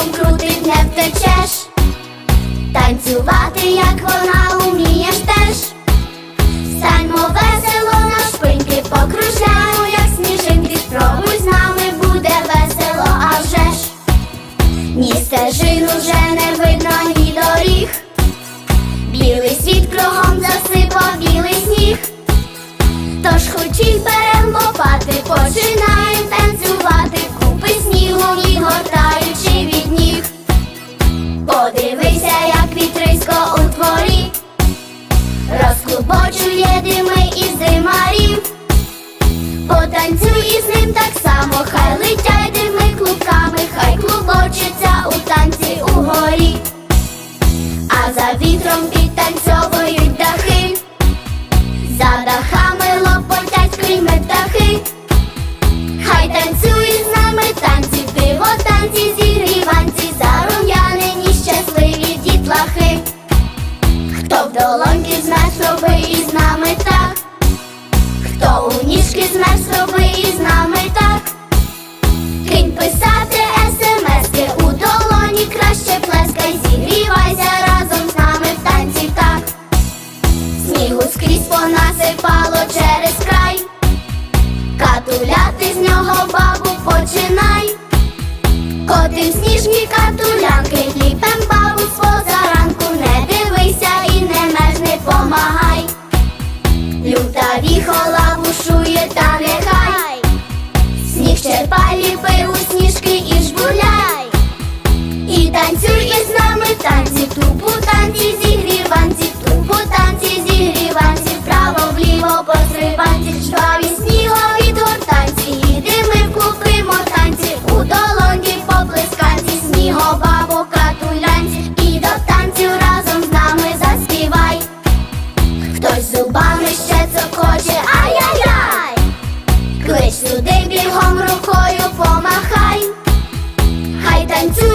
машина крутить, не втечеш. Танцювати, як вона умієш теж. Станьмо весело на шпиньки покружляємо, як сніжинки. Спробуй з нами буде весело, а вже ж. Ні стежин уже не видно, ні доріг. Білий світ кругом засипав білий сніг. Тож хочіть берем Подивися, як вітрисько у дворі, розклубочує дими із димарів. Потанцюй із ним так само, хай летять дими клубками, хай клубочиться у танці угорі, а за вітром змерз, роби із нами так. Кинь писати смски у долоні краще плескай, зігрівайся разом з нами в танці так. Снігу скрізь понасипало через край. Катуляти з нього бабу починай. Котим сніжні клич бігом рукою помахай. Хай танцює